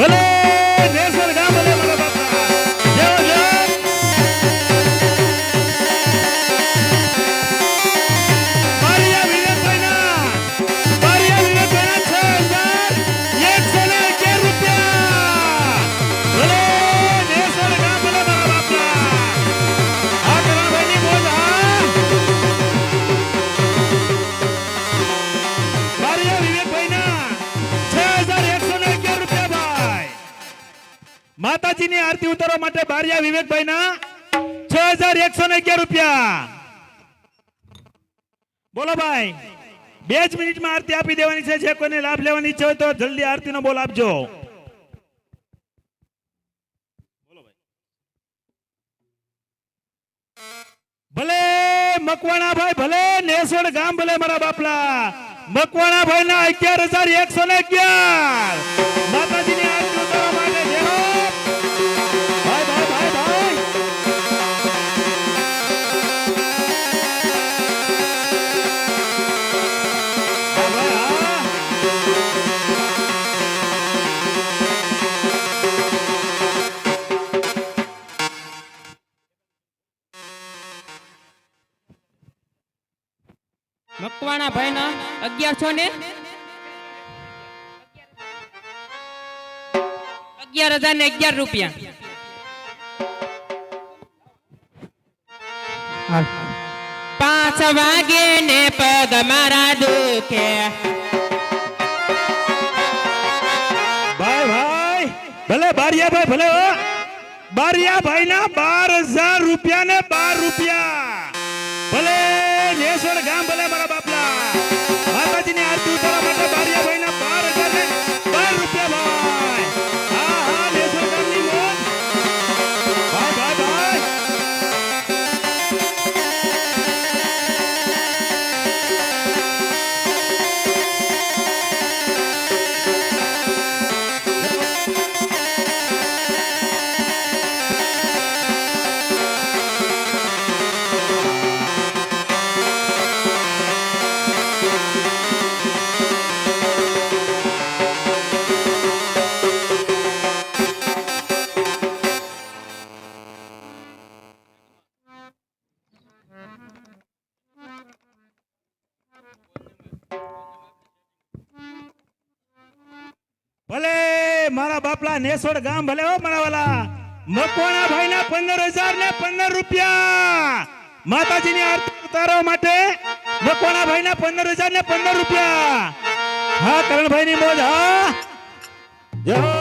ભલે માતાજીની આરતી ઉતારવા માટે બારિયા વિવેકભાઈના છ હજાર એકસો ને અગિયાર રૂપિયા. બોલો ભાઈ, બે જ મિનિટમાં આરતી આપી દેવાની છે. જે કોઈને લાભ લેવાની ઈચ્છા હોય તો જલ્દી આરતીનો બોલ આપજો. ભલે મકવાણા ભાઈ ભલે નેસોડ ગામ, ભલે મારા બાપલા. મકવાણા ભાઈ ના અગિયાર હજાર એકસો ને અગિયાર. અગિયારસો ને? અગિયાર હજાર ને અગિયાર રૂપિયા. પાંચ વાગે ને પગ મારા દુખે. ભાઈ ભાઈ ભલે બારિયા ભાઈ ભલે બારિયા ભાઈ ના બાર હજાર રૂપિયા ને બાર રૂપિયા. માતાજીની આરતી ઉતારવા મારા બાપલા નેસોડ ગામ ભલે હો મારા વાલા. મકવાણા ભાઈ ના પંદર હજાર ને પંદર રૂપિયા. માતાજીની આરતી ઉતારવા માટે. મકવાણા ભાઈ ના પંદર હજાર ને પંદર રૂપિયા. હા કરણભાઈ ની મોજ, હા. જય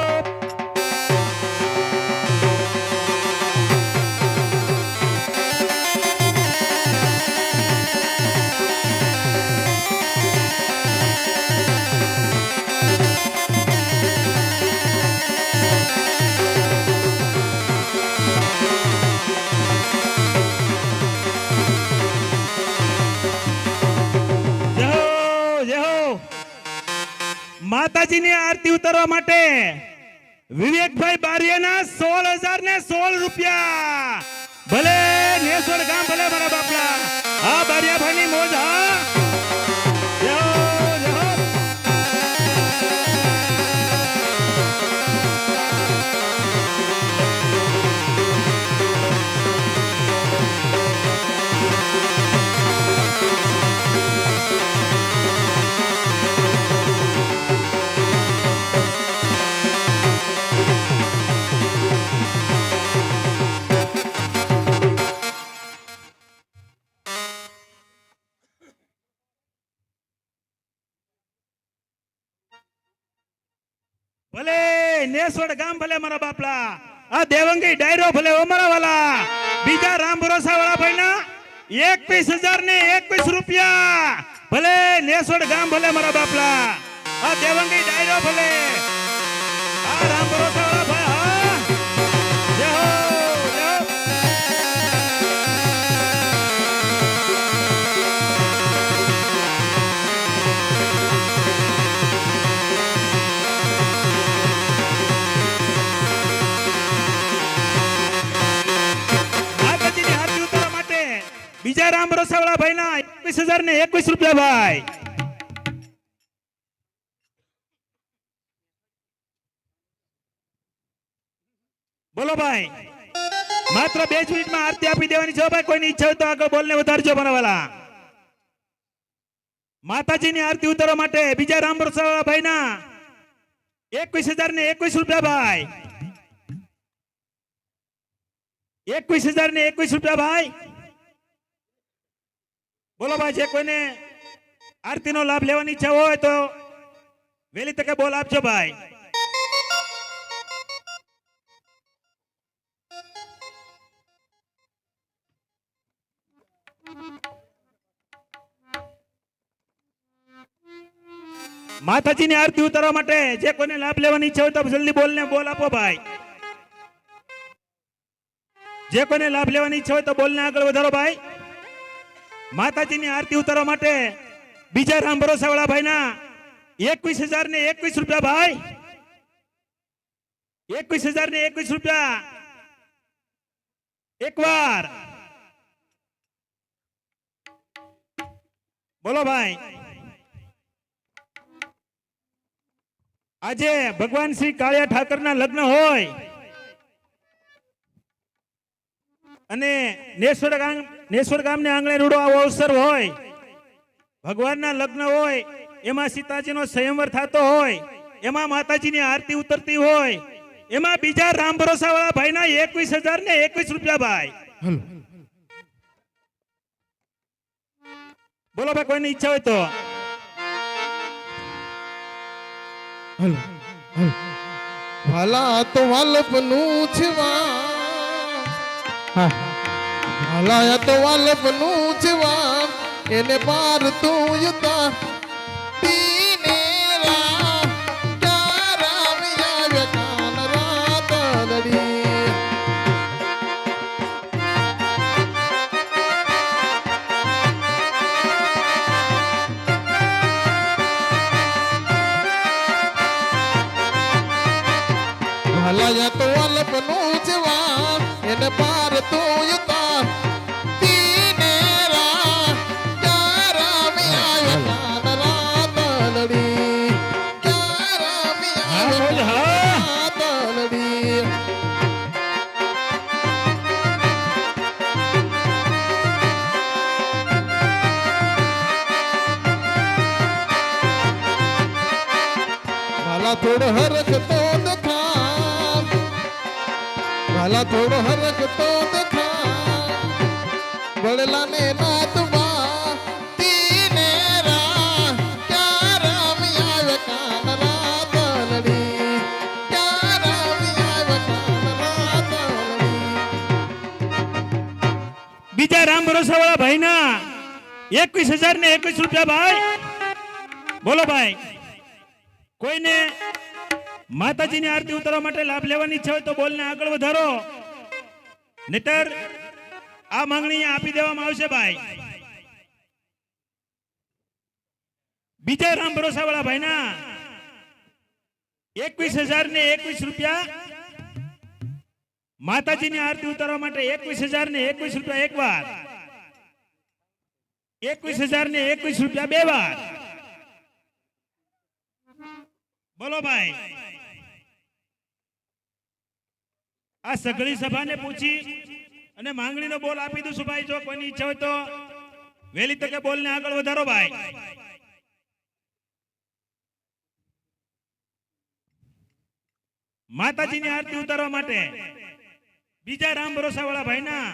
આરતી ઉતારવા માટે વિવેકભાઈ બારિયાના સોળ હજાર ને સોળ રૂપિયા. ભલે નેસોડ ગામ ભલે મારા બાપલા હા બારિયાભાઈ ની મોજ, હા. ભલે, નેસોડ ગામ ભલે મારા બાપલા. આ દેવંગી ડાયરો ભલે અમારા વાલા. બીજા રામ ભરોસા વાળા ભાઈ ના એકવીસ હજાર ને એકવીસ રૂપિયા. ભલે, નેસોડ ગામ ભલે મારા બાપલા. આ દેવંગી ડાયરો ભલે. બીજા રામ ભરોસા ભાઈ ના એકવીસ હજાર ને એકવીસ રૂપિયા ભાઈ. બોલો ભાઈ. માત્ર બે જ મિનિટમાં આરતી આપી દેવાની છે ભાઈ. કોઈની ઈચ્છા હોય તો આગળ બોલને વધારજો મારા વાલા માતાજીની આરતી ઉતારવા માટે બીજા રામ વરસાવાળા ભાઈના એકવીસ હજાર ને એકવીસ રૂપિયા ભાઈ. એકવીસ હજાર ને એકવીસ રૂપિયા ભાઈ. બોલો ભાઈ, જે કોઈને આરતીનો લાભ લેવાની ઈચ્છા હોય તો વહેલી તકે બોલ આપજો ભાઈ. માતાજીની આરતી ઉતારવા માટે જે કોઈને લાભ લેવાની ઈચ્છા હોય તો જલ્દી બોલને, બોલ આપો ભાઈ. જે કોઈને લાભ લેવાની ઈચ્છા હોય તો બોલને આગળ વધારો ભાઈ. માતાજીની આરતી ઉતારવા માટે બીજા રામ ભરોસાવાળા ભાઈ ભાઈના એકવીસ હજાર ને એકવીસ રૂપિયા ભાઈ. એકવીસ હજાર ને એકવીસ રૂપિયા. એકવાર. બોલો ભાઈ. આજે ભગવાન શ્રી કાળિયા ઠાકરના લગ્ન હોય. અને નેશ્વર ગામ નેશ્વર ગામને આંગણે રૂડો આવો અવસર હોય. ભગવાનના લગ્ન હોય એમાં સીતાજીનો સ્વયંવર થતો હોય એમાં માતાજીની આરતી ઉતરતી હોય એમાં બીજા રામ ભરોસા વાળા ભાઈના એકવીસ હજાર ને એકવીસ રૂપિયા ભાઈ. બોલો ભાઈ કોઈની ઈચ્છા હોય તો. વાલા તો વાલપનું છવા વાલા તો વાલપનું છવા એને પાર તું યુતા ભલાયા તો અલ્પનું જવાન, એને પાર તું ભરોસા વાળા ભાઈના એકવીસ હજાર ને એકવીસ રૂપિયા ભાઈ. બોલો ભાઈ, કોઈને માતાજીની આરતી ઉતારવા માટે લાભ લેવાની ઈચ્છા હોય તો બોલને આગળ વધારો. નહીતર આ માંગણી આપી દેવામાં આવશે ભાઈ. બીજા રામ ભરોસા વાળા ભાઈના એકવીસ હજાર ને એકવીસ રૂપિયા. માતાજીની આરતી ઉતારવા માટે એકવીસ હજાર ને એકવીસ રૂપિયા એક વાર એકવીસ હજાર ને એકવીસ રૂપિયા બે વાર. બોલો ભાઈ. આ સઘળી સભાને પૂછી અને માંગણીનો બોલ આપી દઉં ભાઈ, જો કોઈની ઈચ્છા હોય તો. વહેલી તકે બોલને આગળ વધારો ભાઈ. માતાજીની આરતી ઉતારવા માટે બીજા રામ ભરોસા વાળા ભાઈના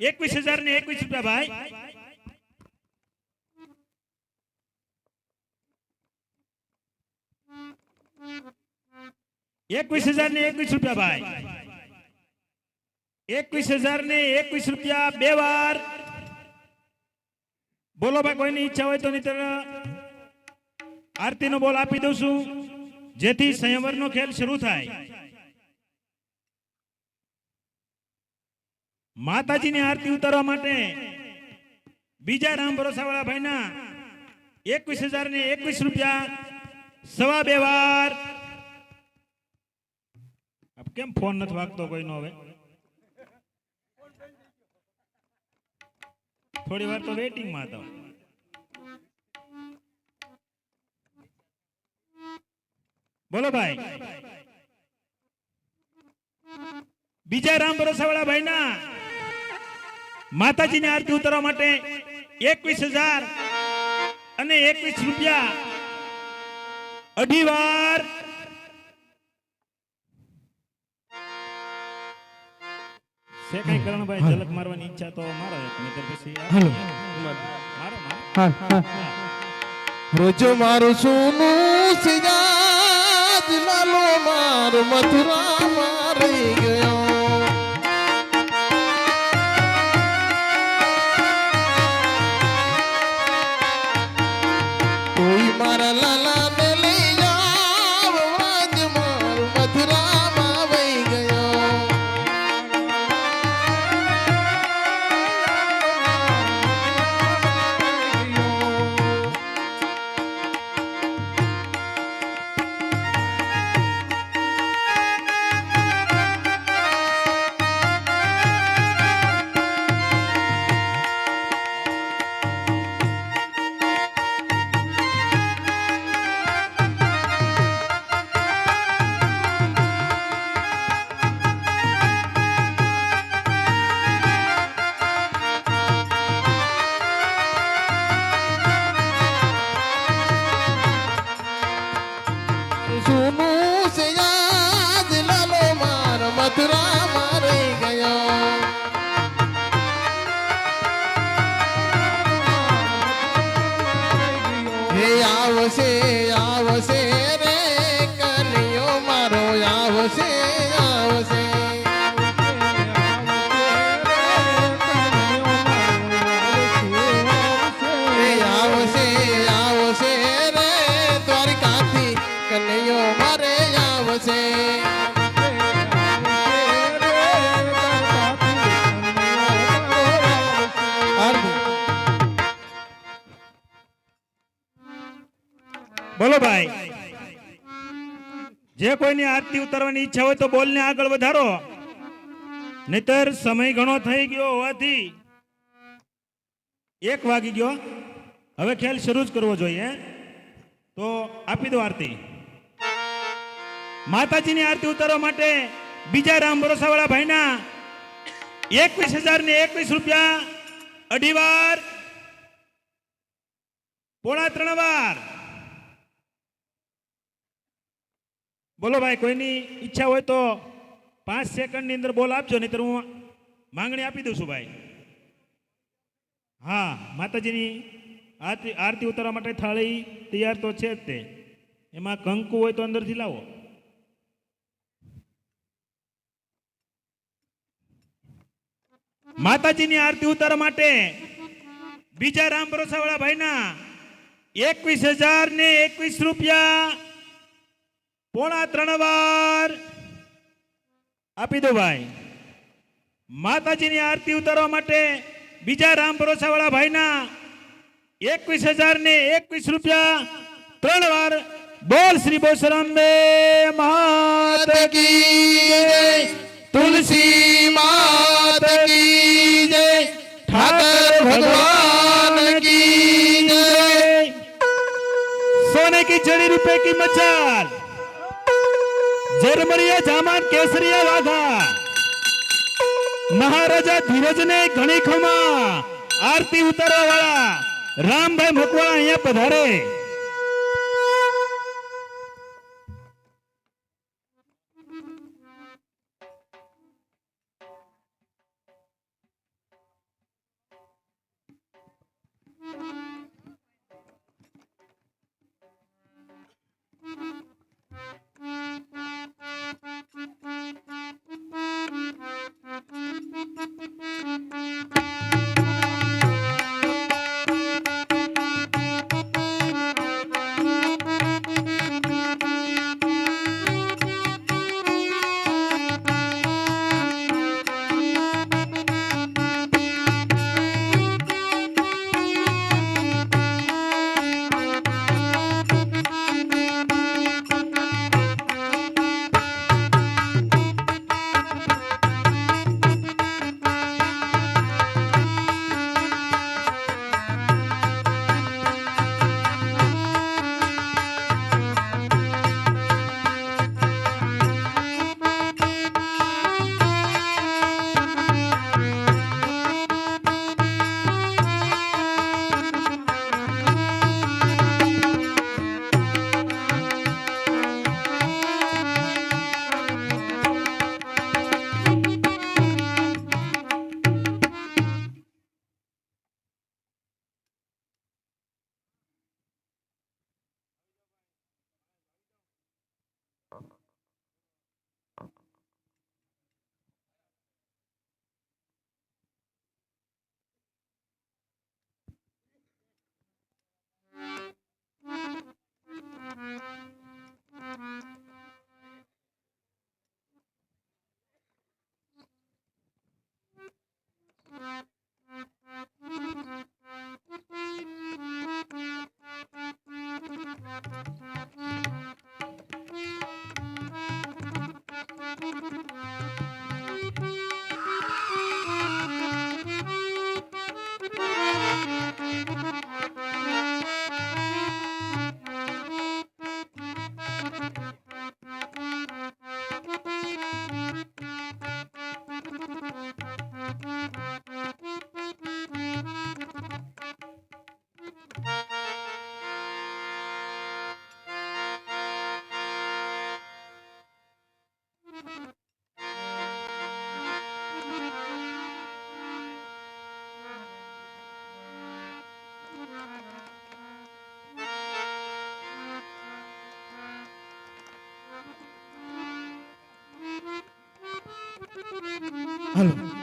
એકવીસ હજાર ને એકવીસ રૂપિયા ભાઈ. એકવીસ હજાર ને એકવીસ રૂપિયા ભાઈ. એકવીસ હજાર ને એકવીસ રૂપિયા બે વાર. બોલો ભાઈ, કોઈની ઈચ્છા હોય તો નહીતર આરતીનો બોલ આપી દઉં છું. જેથી સંયમરનો ખેલ શરૂ થાય. માતાજીની આરતી ઉતારવા માટે બીજા રામ ભરોસા વાળા ભાઈના એકવીસ હજાર ને એકવીસ રૂપિયા સવા બે વાર. કેમ ફોન નથી વાગતો કોઈનો હવે? થોડી વાર તો વેટિંગમાં હતો. બોલો ભાઈ. બીજા રામ ભરોસાવાળા ભાઈના માતાજીની આરતી ઉતારવા માટે એકવીસ હજાર અને એકવીસ રૂપિયા અઢી વાર. છે કઈ કરણભાઈ ઝલક મારવાની ઈચ્છા તો મારો એક નહીંતર પછી આ- મારો મારો. રોજો મારું સોનું સિયાજ લાલો માર મથુરા મારી ગયો. આવશે. બોલો ભાઈ. જે કોઈની આરતી ઉતારવાની ઈચ્છા હોય તો બોલને આગળ વધારો. નહીતર સમય ઘણો થઈ ગયો હોવાથી એક વાગી ગયો. હવે ખ્યાલ શરૂ જ કરવો જોઈએ તો આપી દો આરતી. માતાજીની આરતી ઉતારવા માટે બીજા રામ ભરોસાવાળા ભાઈના એકવીસ હજાર ને એકવીસ રૂપિયા અઢી વાર, પોણા ત્રણ વાર બોલો ભાઈ, કોઈની ઈચ્છા હોય તો પાંચ સેકન્ડની અંદર બોલ આપજો, નહીતર હું માંગણી આપી દઉં છું ભાઈ. હા, માતાજીની આરતી આરતી ઉતારવા માટે થાળી તૈયાર તો છે જ તે. એમાં કંકુ હોય તો અંદરથી લાવો. માતાજીની આરતી ઉતારવા માટે બીજા રામ ભરોસાવાળા ભાઈના એકવીસ હજાર ને એકવીસ રૂપિયા પોણા ત્રણ વાર આપી દો ભાઈ. માતાજીની આરતી ઉતારવા માટે બીજા રામ ભરોસાવાળા ભાઈના એકવીસ હજાર ને એકવીસ રૂપિયા ત્રણ વાર બોલ શ્રી બોસરામ્બે માત કી તુલસી માત કી જય. ઠાકર ભગવાન સોને કી ચડી રૂપે કી મચાલ. જર્મનીય જામાન કેસરીય વાઘા. મહારાજા ધીરજને ઘણી ખમા આરતી ઉતારવા વાળા રામભાઈ મકવાણા અહીંયા પધારે. હાલો